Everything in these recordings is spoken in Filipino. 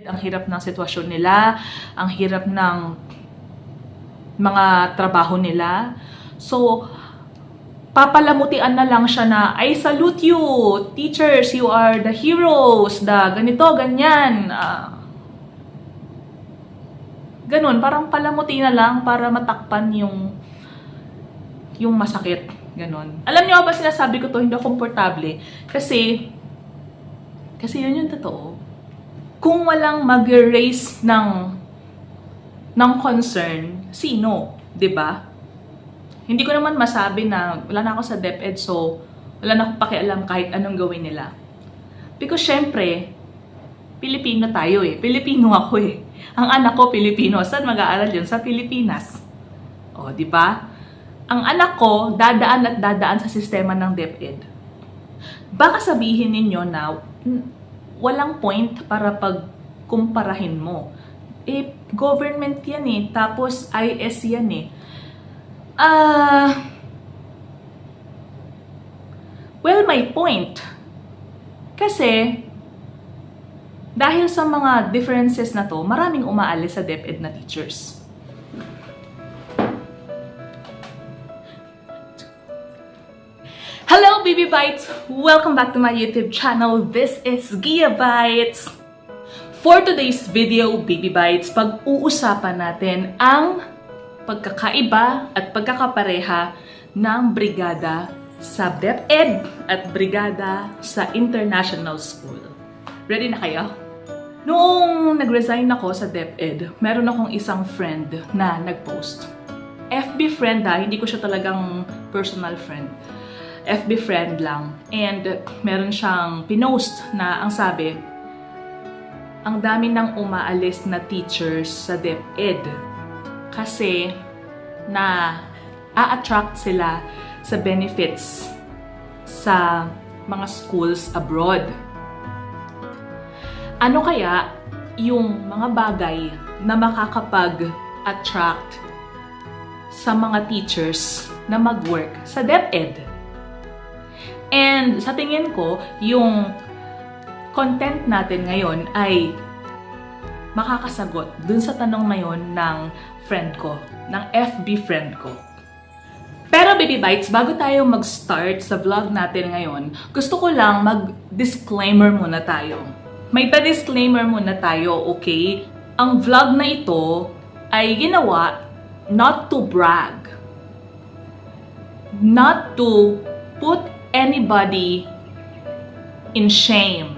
Ang hirap ng sitwasyon nila, ang hirap ng mga trabaho nila. So, papalamutian na lang siya na, I salute you, teachers, you are the heroes, the ganito, ganyan. Ah, ganun, parang palamuti na lang para matakpan yung yung masakit. Ganun. Alam niyo ba sinasabi ko to, hindi ako komportable. Kasi, kasi yun yung totoo. Kung walang mag-raise ng ng concern, sino? 'Di ba? Hindi ko naman masabi na wala na ako sa DepEd so wala na akong pakialam kahit anong gawin nila. Because syempre, Pilipino tayo eh. Pilipino ako eh. Ang anak ko Pilipino. Saan mag-aaral yun? Sa Pilipinas. O, di ba? Ang anak ko, dadaan at dadaan sa sistema ng DepEd. Baka sabihin ninyo na "Hmm, walang point para pagkumparahin mo. Eh, government yan eh. Tapos IS yan eh. Ah... well, my point. Kasi, dahil sa mga differences na to, maraming umaalis sa DepEd na teachers. Hello, Baby Bites! Welcome back to my YouTube channel. This is Gia Bites. For today's video, Baby Bites, pag-uusapan natin ang pagkakaiba at pagkakapareha ng brigada sa DepEd at brigada sa international school. Ready na kayo? Noong nag-resign ako sa DepEd, meron akong isang friend na nag-post. FB friend ha, hindi ko siya talagang personal friend. FB friend lang. And meron siyang pinost na ang sabi, ang dami nang umaalis na teachers sa DepEd kasi na a-attract sila sa benefits sa mga schools abroad. Ano kaya yung mga bagay na makakapag-attract sa mga teachers na mag-work sa DepEd? And sa tingin ko, yung content natin ngayon ay makakasagot dun sa tanong na yun ng friend ko, ng FB friend ko. Pero Baby Bites, bago tayo mag-start sa vlog natin ngayon, gusto ko lang mag-disclaimer muna tayo. May pa-disclaimer muna tayo, okay? Ang vlog na ito ay ginawa not to brag. Not to put anybody in shame.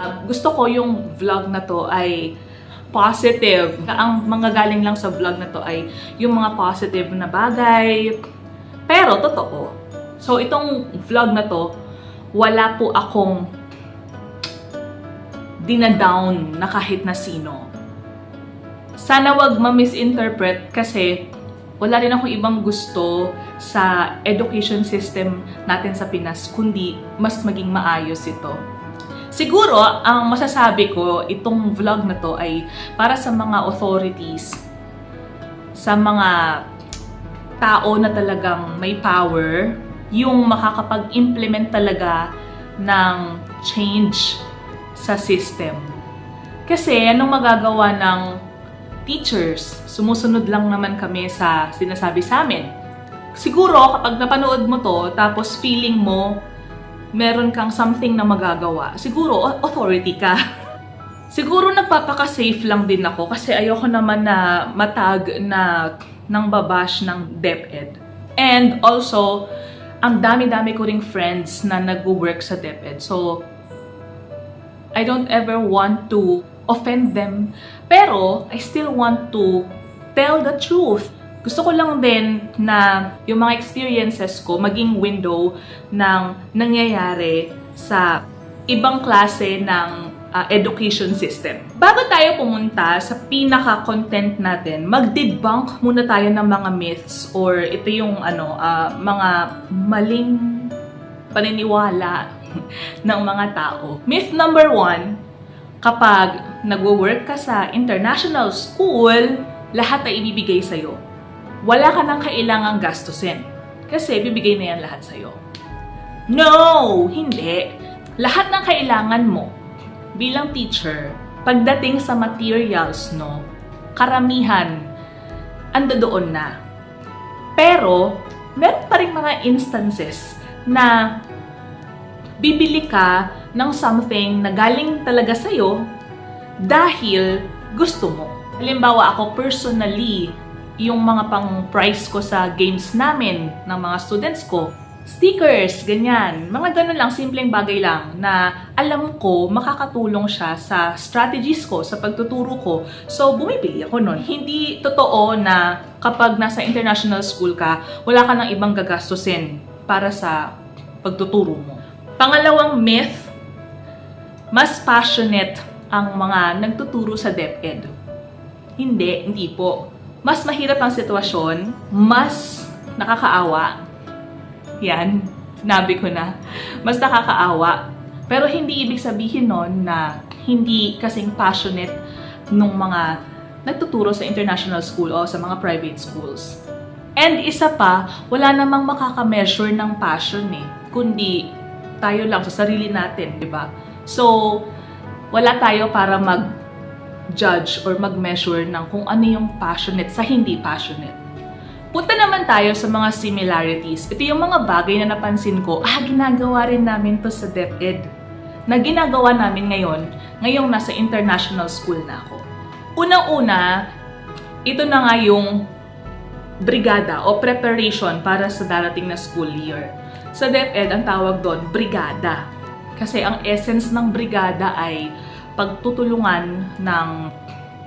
Uh, gusto ko yung vlog na to ay positive. Ang mga galing lang sa vlog na to ay yung mga positive na bagay. Pero totoo. So itong vlog na to, wala po akong dinadown na kahit na sino. Sana wag ma-misinterpret kasi wala rin akong ibang gusto sa education system natin sa Pinas kundi mas maging maayos ito. Siguro, ang masasabi ko, itong vlog na to ay para sa mga authorities, sa mga tao na talagang may power, yung makakapag-implement talaga ng change sa system. Kasi anong magagawa ng teachers? Sumusunod lang naman kami sa sinasabi sa amin. Siguro kapag napanood mo to, tapos feeling mo meron kang something na magagawa, siguro authority ka. siguro nagpapaka-safe lang din ako kasi ayoko naman na matag na ng babash ng DepEd. And also, ang dami-dami ko ring friends na nag-work sa DepEd. So, I don't ever want to offend them. Pero, I still want to tell the truth. Gusto ko lang din na yung mga experiences ko maging window ng nangyayari sa ibang klase ng uh, education system. Bago tayo pumunta sa pinaka-content natin, mag-debunk muna tayo ng mga myths or ito yung ano, uh, mga maling paniniwala ng mga tao. Myth number one, kapag nagwo-work ka sa international school, lahat ay ibibigay sa'yo. Wala ka nang kailangang gastusin. Kasi bibigay na yan lahat sa'yo. No! Hindi. Lahat ng kailangan mo bilang teacher pagdating sa materials, no, karamihan, ando doon na. Pero, meron pa rin mga instances na bibili ka ng something na galing talaga sa'yo dahil gusto mo. Halimbawa, ako personally, yung mga pang price ko sa games namin ng mga students ko, stickers, ganyan. Mga ganun lang, simpleng bagay lang na alam ko makakatulong siya sa strategies ko, sa pagtuturo ko. So, bumibili ako nun. Hindi totoo na kapag nasa international school ka, wala ka nang ibang gagastusin para sa pagtuturo mo. Pangalawang myth, mas passionate ang mga nagtuturo sa DepEd. Hindi, hindi po. Mas mahirap ang sitwasyon, mas nakakaawa. Yan, sinabi ko na. Mas nakakaawa. Pero hindi ibig sabihin nun na hindi kasing passionate nung mga nagtuturo sa international school o sa mga private schools. And isa pa, wala namang makaka-measure ng passion eh, kundi tayo lang sa sarili natin, di ba? So, wala tayo para mag judge or mag-measure ng kung ano yung passionate sa hindi passionate. Punta naman tayo sa mga similarities. Ito yung mga bagay na napansin ko, ah, ginagawa rin namin to sa DepEd. Na ginagawa namin ngayon, ngayong nasa international school na ako. Unang-una, ito na nga yung brigada o preparation para sa darating na school year. Sa DepEd, ang tawag doon, brigada. Kasi ang essence ng brigada ay pagtutulungan ng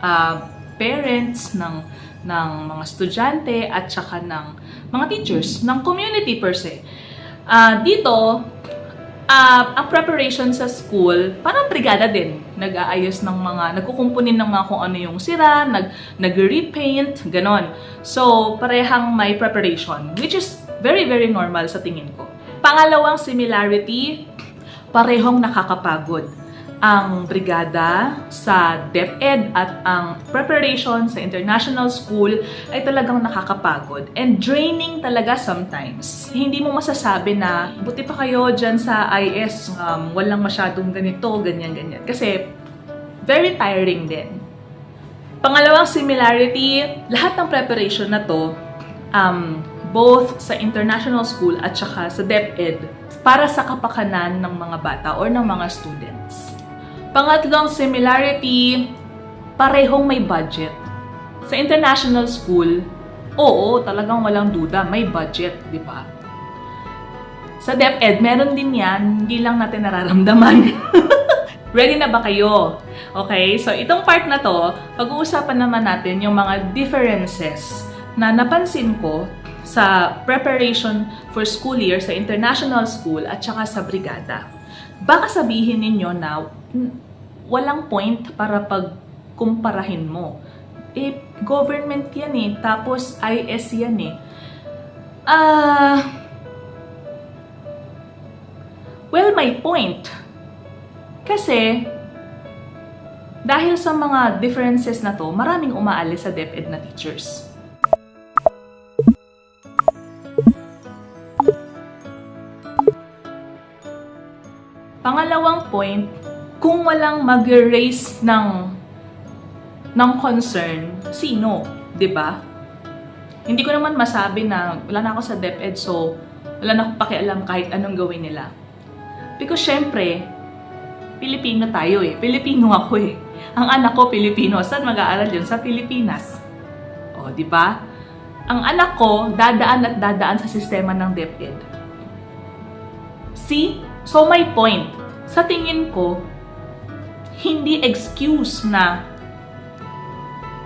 ah, parents, ng, ng mga estudyante, at saka ng mga teachers, ng community per se. Ah, dito, ah, ang preparation sa school, parang brigada din. Nag-aayos ng mga, nagkukumpunin ng mga kung ano yung sira, nag, nag-repaint, ganon. So, parehang may preparation, which is very, very normal sa tingin ko. Pangalawang similarity, parehong nakakapagod ang brigada sa DepEd at ang preparation sa international school ay talagang nakakapagod and draining talaga sometimes. Hindi mo masasabi na buti pa kayo dyan sa IS, um, walang masyadong ganito, ganyan-ganyan. Kasi very tiring din. Pangalawang similarity, lahat ng preparation na to, um, both sa international school at saka sa DepEd, para sa kapakanan ng mga bata or ng mga students. Pangatlong similarity, parehong may budget. Sa international school, oo, talagang walang duda, may budget, di ba? Sa DepEd, meron din yan, hindi lang natin nararamdaman. Ready na ba kayo? Okay, so itong part na to, pag-uusapan naman natin yung mga differences na napansin ko sa preparation for school year sa international school at saka sa brigada. Baka sabihin ninyo na walang point para pagkumparahin mo. Eh, government yan eh, tapos IS yan eh. Ah... well, my point. Kasi, dahil sa mga differences na to, maraming umaalis sa DepEd na teachers. Pangalawang point, kung walang mag-raise ng ng concern, sino? 'Di ba? Hindi ko naman masabi na wala na ako sa DepEd so wala na akong pakialam kahit anong gawin nila. Because syempre, Pilipino tayo eh. Pilipino ako eh. Ang anak ko Pilipino. Saan mag-aaral yun? Sa Pilipinas. O, di ba? Ang anak ko, dadaan at dadaan sa sistema ng DepEd. See? So my point, sa tingin ko, hindi excuse na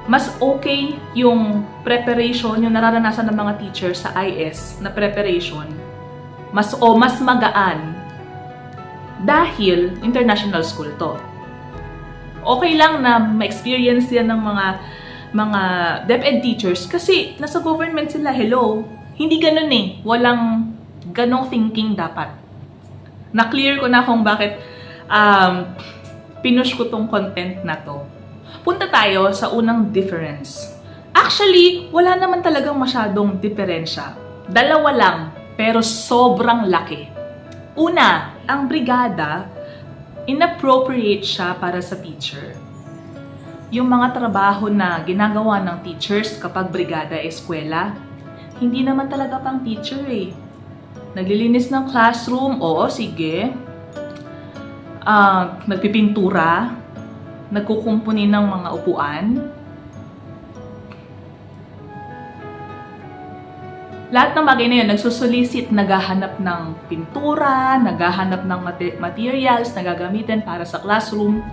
mas okay yung preparation, yung nararanasan ng mga teachers sa IS na preparation, mas o mas magaan dahil international school to. Okay lang na ma-experience yan ng mga mga DepEd teachers kasi nasa government sila, hello. Hindi ganun eh. Walang ganong thinking dapat. Na-clear ko na kung bakit um, pinush ko tong content na to. Punta tayo sa unang difference. Actually, wala naman talagang masyadong diferensya. Dalawa lang, pero sobrang laki. Una, ang brigada, inappropriate siya para sa teacher. yung mga trabaho na ginagawa ng teachers kapag brigada eskwela, hindi naman talaga pang teacher eh. Naglilinis ng classroom, oo, sige. Ah, nagpipintura, nagkukumpuni ng mga upuan. Lahat ng bagay na yun, nagsusolicit, naghahanap ng pintura, naghahanap ng mate- materials na gagamitin para sa classroom.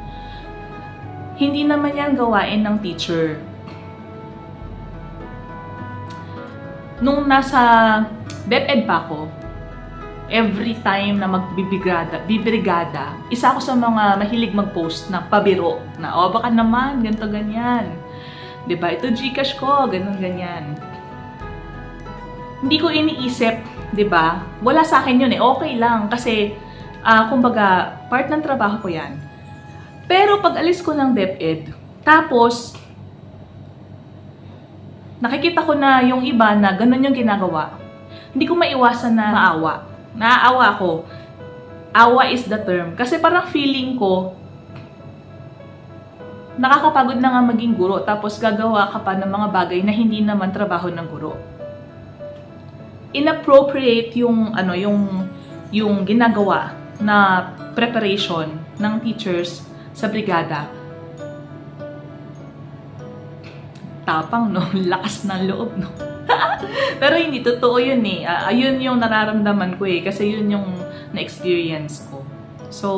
Hindi naman yan gawain ng teacher. Nung nasa DepEd pa ako, every time na magbibrigada, bibrigada, isa ako sa mga mahilig mag-post ng pabiro na, oh, baka naman, ganito, ganyan. ba Ito Gcash ko, ganun, ganyan. Hindi ko iniisip, ba Wala sa akin yun eh, okay lang. Kasi, ah, kumbaga, part ng trabaho ko yan. Pero pag alis ko ng DepEd, tapos, nakikita ko na yung iba na ganun yung ginagawa, hindi ko maiwasan na maawa. Naaawa ko. Awa is the term. Kasi parang feeling ko, nakakapagod na nga maging guro, tapos gagawa ka pa ng mga bagay na hindi naman trabaho ng guro. Inappropriate yung ano yung yung ginagawa na preparation ng teachers sa brigada. Tapang no, lakas ng loob no. Pero hindi totoo yun eh. Ah, ayun yung nararamdaman ko eh kasi yun yung na-experience ko. So,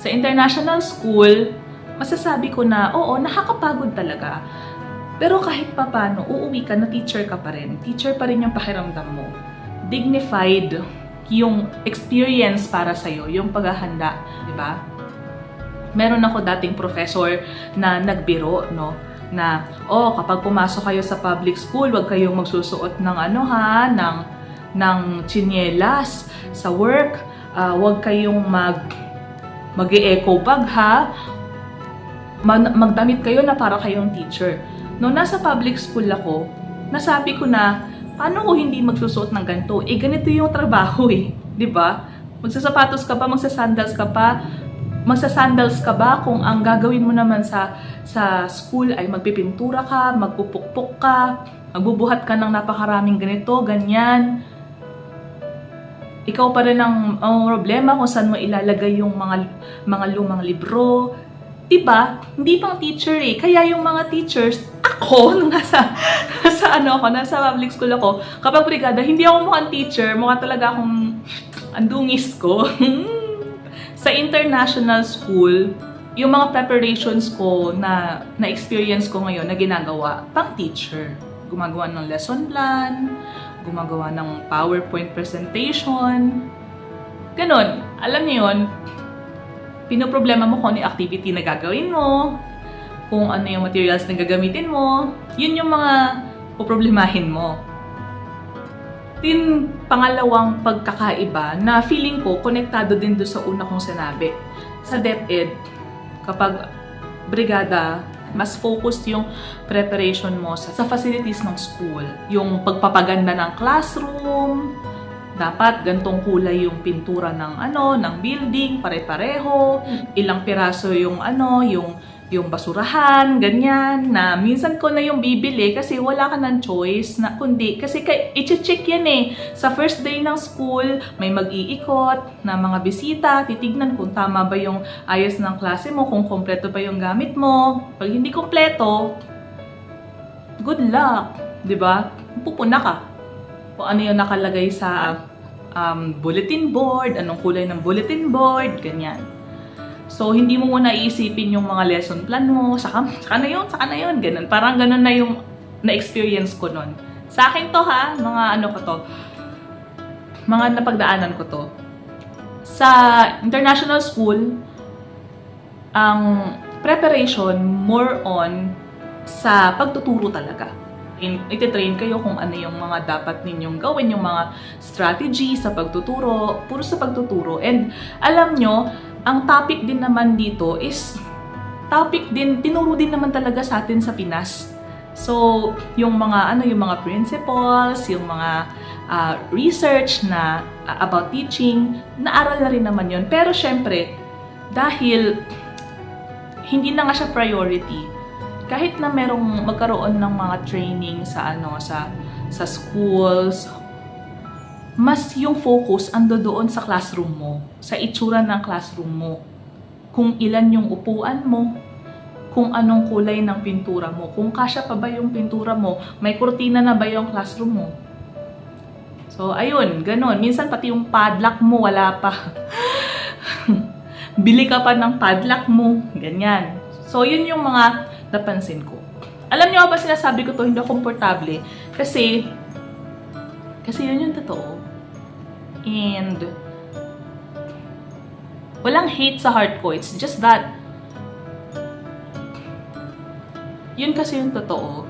sa international school, masasabi ko na, oo, nakakapagod talaga. Pero kahit papano, uuwi ka na teacher ka pa rin. Teacher pa rin yung pakiramdam mo. Dignified yung experience para sa'yo, yung paghahanda, di ba? Meron ako dating professor na nagbiro, no? Na, oh, kapag pumasok kayo sa public school, wag kayong magsusuot ng ano ha, ng, ng chinelas sa work. Ah, wag kayong mag mag-eco bag ha. Man- magdamit kayo na para kayong teacher. Nung nasa public school ako, nasabi ko na, paano ko hindi magsusuot ng ganito? Eh, ganito yung trabaho eh. 'Di ba? Magsasapatos ka pa, magsasandals ka pa, magsasandals ka ba kung ang gagawin mo naman sa sa school ay magpipintura ka, magpupukpok ka, magbubuhat ka ng napakaraming ganito, ganyan. Ikaw pa rin ang, ang problema kung saan mo ilalagay yung mga mga lumang libro. 'Di ba? Hindi pang teacher eh. Kaya yung mga teachers, ako, nung nasa, nasa ano ako, nasa public school ako, kapag brigada, hindi ako mukhang teacher, mukha talaga akong andungis ko. sa international school, yung mga preparations ko na na-experience ko ngayon na ginagawa, pang teacher. Gumagawa ng lesson plan, gumagawa ng PowerPoint presentation. Ganon. Alam niyo yun, pinoproblema mo kung ano yung activity na gagawin mo, kung ano yung materials na gagamitin mo, yun yung mga poproblemahin mo. Tin pangalawang pagkakaiba na feeling ko konektado din do sa una kong sinabi. Sa DepEd, kapag brigada, mas focused yung preparation mo sa, sa facilities ng school. Yung pagpapaganda ng classroom, dapat gantong kulay yung pintura ng ano, ng building, pare-pareho, ilang piraso yung ano, yung yung basurahan, ganyan, na minsan ko na yung bibili kasi wala ka ng choice na kundi, kasi kay, i-check yan eh. Sa first day ng school, may mag-iikot na mga bisita, titignan kung tama ba yung ayos ng klase mo, kung kompleto ba yung gamit mo. Pag hindi kompleto, good luck, di ba? Pupuna ka. Kung ano yung nakalagay sa um, bulletin board, anong kulay ng bulletin board, ganyan. So, hindi mo muna iisipin yung mga lesson plan mo, saka, saka na yun, saka na yun, ganun. Parang ganun na yung na-experience ko nun. Sa akin to ha, mga ano ko to, mga napagdaanan ko to. Sa international school, ang preparation more on sa pagtuturo talaga. In, ititrain kayo kung ano yung mga dapat ninyong gawin, yung mga strategy sa pagtuturo, puro sa pagtuturo. And alam nyo, ang topic din naman dito is topic din, tinuro din naman talaga sa atin sa Pinas. So, yung mga ano, yung mga principles, yung mga uh, research na uh, about teaching, naaral na rin naman yon. Pero syempre, dahil hindi na nga siya priority. Kahit na merong magkaroon ng mga training sa ano sa sa schools, mas yung focus ando doon sa classroom mo, sa itsura ng classroom mo. Kung ilan yung upuan mo, kung anong kulay ng pintura mo, kung kasya pa ba yung pintura mo, may kurtina na ba yung classroom mo. So, ayun, ganun. Minsan pati yung padlock mo, wala pa. Bili ka pa ng padlock mo, ganyan. So, yun yung mga napansin ko. Alam niyo ba sinasabi ko to hindi ako komportable? Kasi, kasi yun yung totoo. And, walang hate sa heart ko. It's just that, yun kasi yung totoo.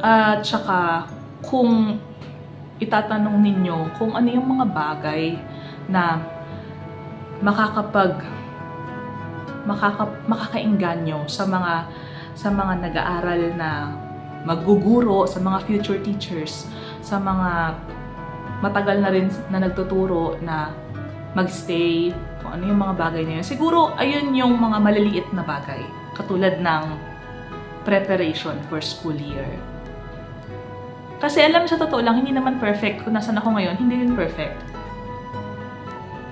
At saka, kung itatanong ninyo kung ano yung mga bagay na makakapag makaka, makakainganyo sa mga sa mga nag-aaral na magguguro, sa mga future teachers, sa mga matagal na rin na nagtuturo na magstay, kung ano yung mga bagay na yun. Siguro, ayun yung mga maliliit na bagay. Katulad ng preparation for school year. Kasi alam sa totoo lang, hindi naman perfect. Kung nasan ako ngayon, hindi rin perfect.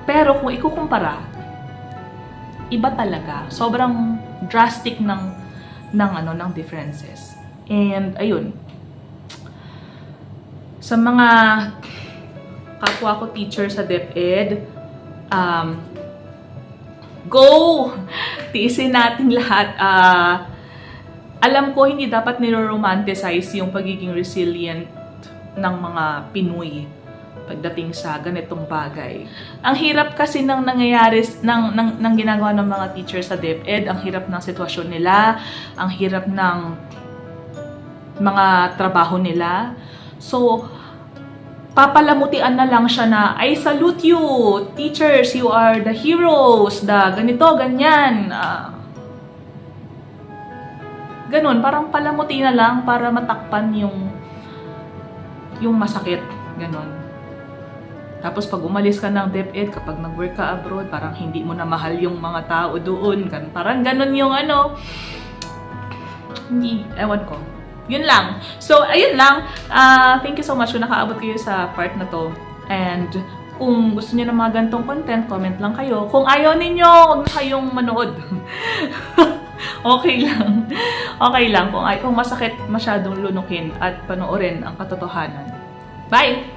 Pero kung ikukumpara, iba talaga. Sobrang drastic ng ng ano ng differences. And ayun. Sa mga kapwa ko teacher sa DepEd, um, go! Tiisin natin lahat. Ah, alam ko hindi dapat niro-romanticize yung pagiging resilient ng mga Pinoy pagdating sa ganitong bagay. Ang hirap kasi ng nangyayari ng, ng, ng ginagawa ng mga teachers sa DepEd, ang hirap ng sitwasyon nila, ang hirap ng mga trabaho nila. So, papalamutian na lang siya na, I salute you, teachers, you are the heroes, the ganito, ganyan. Ah, ganun, parang palamuti na lang para matakpan yung yung masakit. Ganun. Tapos pag umalis ka ng DepEd, kapag nag-work ka abroad, parang hindi mo na mahal yung mga tao doon. Parang ganun yung ano. Hindi, ewan ko. Yun lang. So, ayun lang. Ah, thank you so much kung nakaabot kayo sa part na to. And kung gusto niyo ng mga gantong content, comment lang kayo. Kung ayaw ninyo, huwag na kayong manood. okay lang. Okay lang kung, ay, kung masakit masyadong lunukin at panoorin ang katotohanan. Bye!